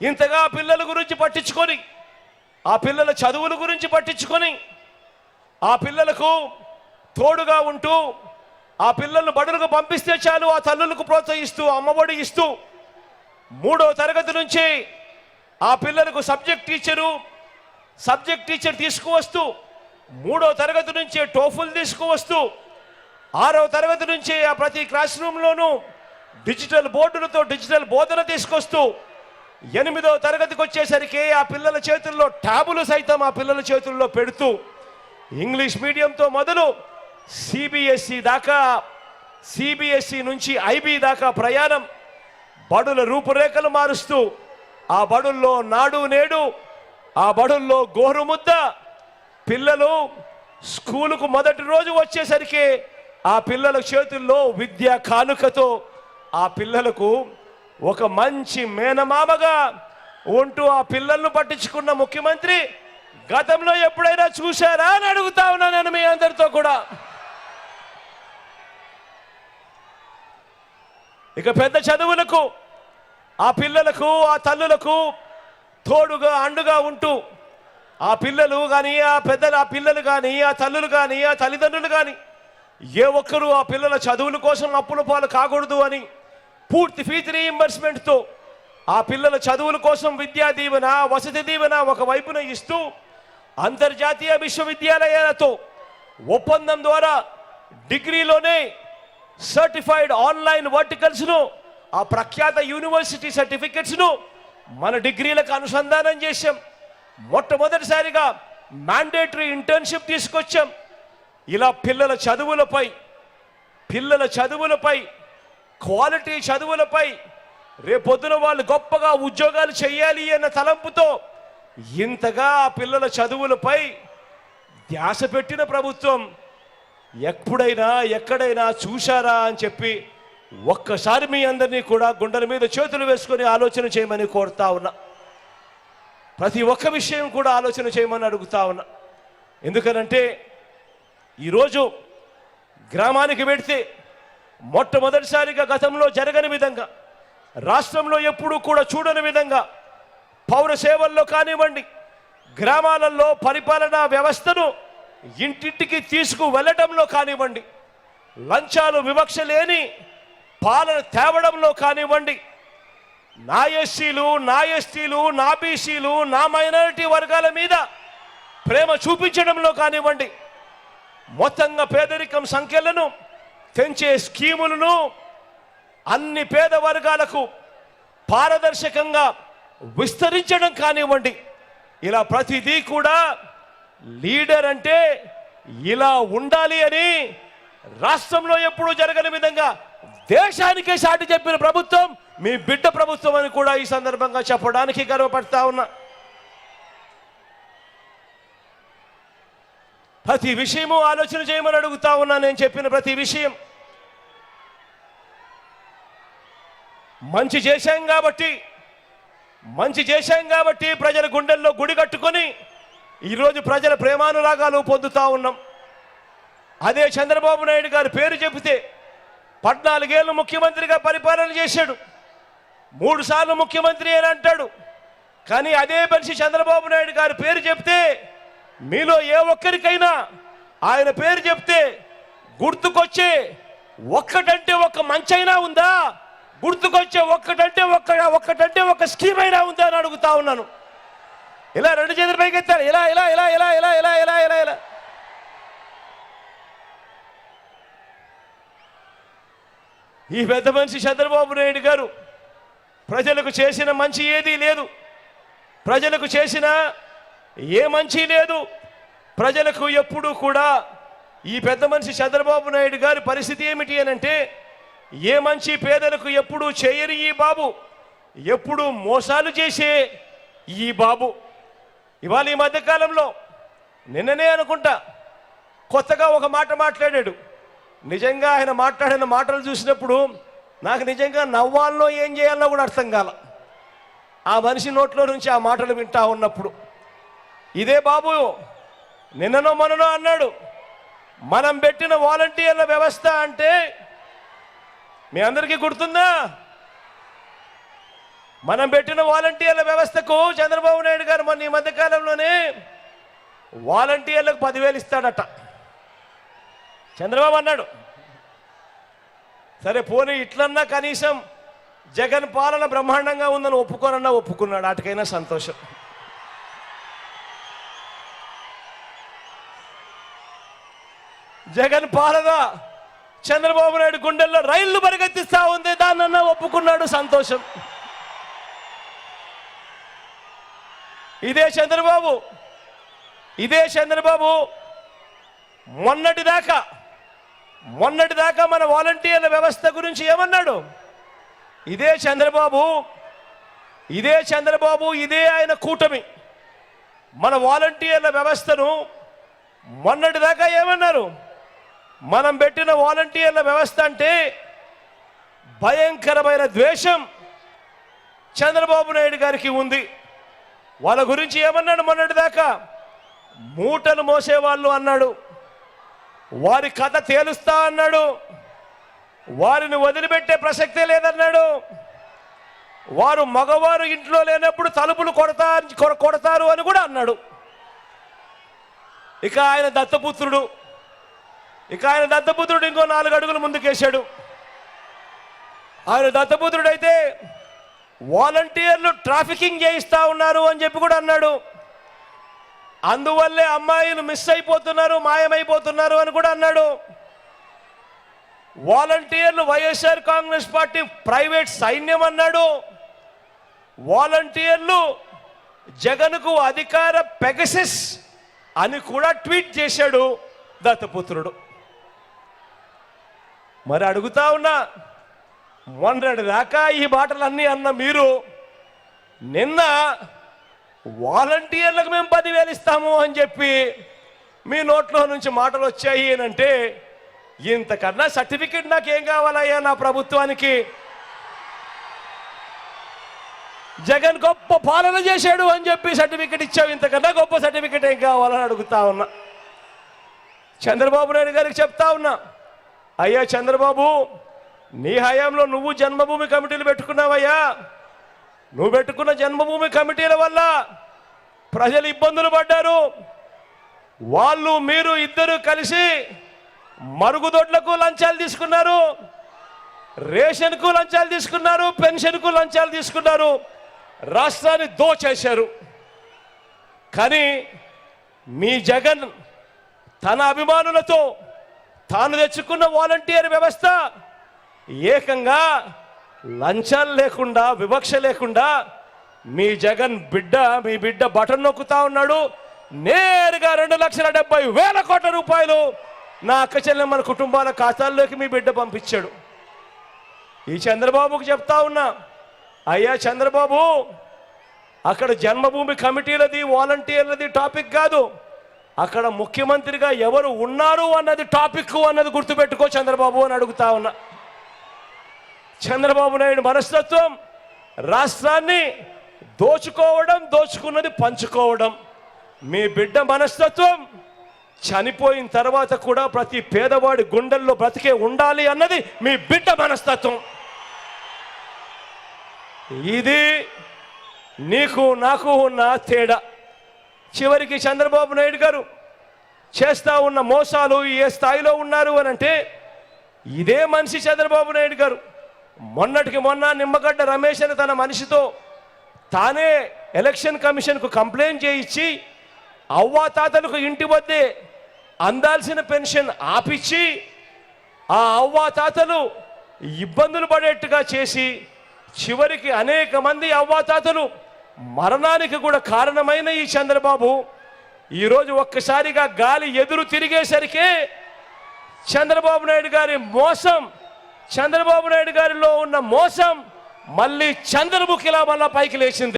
ఇంతగా ఆ పిల్లల గురించి పట్టించుకొని ఆ పిల్లల చదువుల గురించి పట్టించుకొని ఆ పిల్లలకు తోడుగా ఉంటూ ఆ పిల్లలను బడులకు పంపిస్తే చాలు ఆ తల్లులకు ప్రోత్సహిస్తూ అమ్మఒడి ఇస్తూ మూడో తరగతి నుంచి ఆ పిల్లలకు సబ్జెక్ట్ టీచరు సబ్జెక్ట్ టీచర్ తీసుకువస్తూ మూడో తరగతి నుంచి టోఫుల్ తీసుకువస్తూ ఆరో తరగతి నుంచి ఆ ప్రతి క్లాస్ రూమ్లోనూ డిజిటల్ బోర్డులతో డిజిటల్ బోధన తీసుకొస్తూ ఎనిమిదో తరగతికి వచ్చేసరికి ఆ పిల్లల చేతుల్లో ట్యాబులు సైతం ఆ పిల్లల చేతుల్లో పెడుతూ ఇంగ్లీష్ మీడియంతో మొదలు సిబిఎస్ఈ దాకా సిబిఎస్ఈ నుంచి ఐబీ దాకా ప్రయాణం. బడుల రూపురేఖలు మారుస్తూ ఆ బడుల్లో నాడు నేడు ఆ బడుల్లో గోరుముద్ద పిల్లలు స్కూలుకు మొదటి రోజు వచ్చేసరికి ఆ పిల్లల చేతుల్లో విద్యా కానుకతో ఆ పిల్లలకు ఒక మంచి మేనమామగా ఉంటూ ఆ పిల్లలను పట్టించుకున్న ముఖ్యమంత్రి గతంలో ఎప్పుడైనా చూశారా అని అడుగుతా ఉన్నా నేను మీ అందరితో కూడా. ఇక పెద్ద చదువులకు ఆ పిల్లలకు ఆ తల్లులకు తోడుగా అండుగా ఉంటూ ఆ పిల్లలు కానీ ఆ పెద్దలు ఆ పిల్లలు కానీ ఆ తల్లులు కానీ ఆ తల్లిదండ్రులు కానీ ఏ ఒక్కరూ ఆ పిల్లల చదువుల కోసం అప్పుల పాలు కాకూడదు అని పూర్తి ఫీజు రీయింబర్స్మెంట్తో ఆ పిల్లల చదువుల కోసం విద్యా దీవెన వసతి దీవెన ఒక వైపున ఇస్తూ అంతర్జాతీయ విశ్వవిద్యాలయాలతో ఒప్పందం ద్వారా డిగ్రీలోనే సర్టిఫైడ్ ఆన్లైన్ వర్టికల్స్ను ఆ ప్రఖ్యాత యూనివర్సిటీ సర్టిఫికెట్స్ను మన డిగ్రీలకు అనుసంధానం చేశాం. మొట్టమొదటిసారిగా మ్యాండేటరీ ఇంటర్న్షిప్ తీసుకొచ్చాం. ఇలా పిల్లల చదువులపై పిల్లల చదువులపై క్వాలిటీ చదువులపై రేపొద్దున వాళ్ళు గొప్పగా ఉద్యోగాలు చేయాలి అన్న తలంపుతో ఇంతగా పిల్లల చదువులపై ధ్యాస పెట్టిన ప్రభుత్వం ఎప్పుడైనా ఎక్కడైనా చూశారా అని చెప్పి ఒక్కసారి మీ అందరినీ కూడా గుండెల మీద చేతులు వేసుకొని ఆలోచన చేయమని కోరుతా ఉన్నా. ప్రతి ఒక్క విషయం కూడా ఆలోచన చేయమని అడుగుతా ఉన్నా. ఎందుకనంటే ఈరోజు గ్రామానికి వెడితే మొట్టమొదటిసారిగా గతంలో జరగని విధంగా రాష్ట్రంలో ఎప్పుడూ కూడా చూడని విధంగా పౌర సేవల్లో కానివ్వండి గ్రామాలలో పరిపాలనా వ్యవస్థను ఇంటింటికి తీసుకు వెళ్ళడంలో కానివ్వండి లంచాలు వివక్ష లేని పాలన తేవడంలో కానివ్వండి నా ఎస్సీలు నా ఎస్టీలు నా బీసీలు నా మైనారిటీ వర్గాల మీద ప్రేమ చూపించడంలో కానివ్వండి మొత్తంగా పేదరికం సంఖ్యలను తెంచే స్కీములను అన్ని పేద వర్గాలకు పారదర్శకంగా విస్తరించడం కానివ్వండి. ఇలా ప్రతిదీ కూడా లీడర్ అంటే ఇలా ఉండాలి అని రాష్ట్రంలో ఎప్పుడూ జరగని విధంగా దేశానికే సాటి చెప్పిన ప్రభుత్వం మీ బిడ్డ ప్రభుత్వం అని కూడా ఈ సందర్భంగా చెప్పడానికి గర్వపడతా ఉన్నా. ప్రతి విషయము ఆలోచన చేయమని అడుగుతా ఉన్నా నేను చెప్పిన ప్రతి విషయం. మంచి చేశాం కాబట్టి మంచి చేశాం కాబట్టి ప్రజల గుండెల్లో గుడి కట్టుకొని ఈరోజు ప్రజల ప్రేమానురాగాలు పొందుతూ ఉన్నాం. అదే చంద్రబాబు నాయుడు గారి పేరు చెబితే పద్నాలుగేళ్ళు ముఖ్యమంత్రిగా పరిపాలన చేశాడు. మూడు సార్లు ముఖ్యమంత్రి అని అంటాడు. కానీ అదే మనిషి చంద్రబాబు నాయుడు గారి పేరు చెప్తే మీలో ఏ ఒక్కరికైనా ఆయన పేరు చెప్తే గుర్తుకొచ్చే ఒక్కటంటే ఒక్క మంచైనా ఉందా? గుర్తుకొచ్చే ఒక్కటంటే ఒక్క ఒక్కటంటే ఒక స్కీమ్ అయినా ఉందా అని అడుగుతా ఉన్నాను. ఇలా రెండు చేతులు పైకి ఎత్తారు ఇలా ఇలా ఇలా ఇలా ఇలా ఇలా ఇలా ఇలా ఇలా. ఈ పెద్ద మనిషి చంద్రబాబు నాయుడు గారు ప్రజలకు చేసిన మంచి ఏదీ లేదు. ప్రజలకు చేసిన ఏ మంచి లేదు. ప్రజలకు ఎప్పుడూ కూడా ఈ పెద్ద మనిషి చంద్రబాబు నాయుడు గారి పరిస్థితి ఏమిటి అని అంటే ఏ మంచి పేదలకు ఎప్పుడూ చేయని ఈ బాబు ఎప్పుడు మోసాలు చేసే ఈ బాబు. ఇవాళ ఈ మధ్యకాలంలో నిన్ననే అనుకుంటా కొత్తగా ఒక మాట మాట్లాడాడు. నిజంగా ఆయన మాట్లాడిన మాటలు చూసినప్పుడు నాకు నిజంగా నవ్వాలో ఏం చేయాలో కూడా అర్థం కాల. ఆ మనిషి నోట్లో నుంచి ఆ మాటలు వింటా ఉన్నప్పుడు. ఇదే బాబు నిన్ననో మననో అన్నాడు మనం పెట్టిన వాలంటీర్ల వ్యవస్థ అంటే మీ అందరికీ గుర్తుందా? మనం పెట్టిన వాలంటీర్ల వ్యవస్థకు చంద్రబాబు నాయుడు గారు మొన్న ఈ మధ్య కాలంలోనే వాలంటీర్లకు పదివేలు ఇస్తాడట. చంద్రబాబు అన్నాడు సరే పోనీ ఇట్లన్నా కనీసం జగన్ పాలన బ్రహ్మాండంగా ఉందని ఒప్పుకోనన్నా ఒప్పుకున్నాడు వాటికైనా సంతోషం. జగన్ పాలన చంద్రబాబు నాయుడు గుండెల్లో రైళ్ళు పరిగెత్తిస్తా ఉంది. దాన్నన్నా ఒప్పుకున్నాడు. సంతోషం. ఇదే చంద్రబాబు. ఇదే చంద్రబాబు. మొన్నటి దాకా మొన్నటి దాకా మన వాలంటీర్ల వ్యవస్థ గురించి ఏమన్నాడు? ఇదే చంద్రబాబు. ఇదే చంద్రబాబు ఇదే ఆయన కూటమి. మన వాలంటీర్ల వ్యవస్థను మొన్నటి దాకా ఏమన్నారు? మనం పెట్టిన వాలంటీర్ల వ్యవస్థ అంటే భయంకరమైన ద్వేషం చంద్రబాబు నాయుడు గారికి ఉంది. వాళ్ళ గురించి ఏమన్నాడు మొన్నటిదాకా మూటలు మోసేవాళ్ళు అన్నాడు. వారి కథ తేలుస్తా అన్నాడు. వారిని వదిలిపెట్టే ప్రసక్తే లేదన్నాడు. వారు మగవారు ఇంట్లో లేనప్పుడు తలుపులు కొడతా కొడతారు అని కూడా అన్నాడు. ఇక ఆయన దత్తపుత్రుడు. ఇక ఆయన దత్తపుత్రుడు ఇంకో నాలుగు అడుగులు ముందుకేశాడు. ఆయన దత్తపుత్రుడు అయితే వాలంటీర్లు ట్రాఫికింగ్ చేయిస్తా ఉన్నారు అని చెప్పి కూడా అన్నాడు. అందువల్లే అమ్మాయిలు మిస్ అయిపోతున్నారు మాయమైపోతున్నారు అని కూడా అన్నాడు. వాలంటీర్లు వైఎస్ఆర్ కాంగ్రెస్ పార్టీ ప్రైవేట్ సైన్యం అన్నాడు. వాలంటీర్లు జగన్కు అధికార పెగసిస్ అని కూడా ట్వీట్ చేశాడు దత్తపుత్రుడు. మరి అడుగుతా ఉన్నా మొన్నటి దాకా ఈ మాటలన్నీ అన్న మీరు నిన్న వాలంటీర్లకు మేము పదివేలు ఇస్తాము అని చెప్పి మీ నోట్లో నుంచి మాటలు వచ్చాయి అంటే ఇంతకన్నా సర్టిఫికెట్ నాకేం కావాలయ్యా నా ప్రభుత్వానికి? జగన్ గొప్ప పాలన చేశాడు అని చెప్పి సర్టిఫికెట్ ఇచ్చావు ఇంతకన్నా గొప్ప సర్టిఫికెట్ ఏం కావాలని అడుగుతా ఉన్నా. చంద్రబాబు నాయుడు గారికి చెప్తా ఉన్నా అయ్యా చంద్రబాబు నీ హయాంలో నువ్వు జన్మభూమి కమిటీలు పెట్టుకున్నావయ్యా. నువ్వు పెట్టుకున్న జన్మభూమి కమిటీల వల్ల ప్రజలు ఇబ్బందులు పడ్డారు. వాళ్ళు మీరు ఇద్దరు కలిసి మరుగుదొడ్లకు లంచాలు తీసుకున్నారు. రేషన్కు లంచాలు తీసుకున్నారు పెన్షన్కు లంచాలు తీసుకున్నారు. రాష్ట్రాన్ని దోచేశారు. కానీ మీ జగన్ తన అభిమానులతో తాను తెచ్చుకున్న వాలంటీర్ వ్యవస్థ ఏకంగా లంచాలు లేకుండా వివక్ష లేకుండా మీ జగన్ బిడ్డ మీ బిడ్డ బటన్ నొక్కుతా ఉన్నాడు. నేరుగా రెండు లక్షల డెబ్బై వేల కోట్ల రూపాయలు నా అక్క మన కుటుంబాల ఖాతాల్లోకి మీ బిడ్డ పంపించాడు. ఈ చంద్రబాబుకు చెప్తా ఉన్నా అయ్యా చంద్రబాబు అక్కడ జన్మభూమి కమిటీలది వాలంటీర్లది టాపిక్ కాదు. అక్కడ ముఖ్యమంత్రిగా ఎవరు ఉన్నారు అన్నది టాపిక్ అన్నది గుర్తుపెట్టుకో చంద్రబాబు అని అడుగుతా ఉన్నా. చంద్రబాబు నాయుడు మనస్తత్వం రాష్ట్రాన్ని దోచుకోవడం దోచుకున్నది పంచుకోవడం. మీ బిడ్డ మనస్తత్వం చనిపోయిన తర్వాత కూడా ప్రతి పేదవాడి గుండెల్లో బ్రతికే ఉండాలి అన్నది మీ బిడ్డ మనస్తత్వం. ఇది నీకు నాకు ఉన్న తేడా. చివరికి చంద్రబాబు నాయుడు గారు చేస్తా ఉన్న మోసాలు ఏ స్థాయిలో ఉన్నారు అని అంటే ఇదే మనిషి చంద్రబాబు నాయుడు గారు. మొన్నటికి మొన్న నిమ్మగడ్డ రమేష్ అని తన మనిషితో తానే ఎలక్షన్ కమిషన్కు కంప్లైంట్ చేయించి అవ్వాతాతలకు ఇంటి వద్దే అందాల్సిన పెన్షన్ ఆపిచ్చి ఆ అవ్వాతాతలు ఇబ్బందులు పడేట్టుగా చేసి చివరికి అనేక మంది అవ్వాతాతలు మరణానికి కూడా కారణమైన ఈ చంద్రబాబు ఈరోజు ఒక్కసారిగా గాలి ఎదురు తిరిగేసరికి చంద్రబాబు నాయుడు గారి మోసం చంద్రబాబు నాయుడు గారిలో ఉన్న మోసం మళ్ళీ చంద్రముఖిలా మళ్ళా పైకి లేచింది.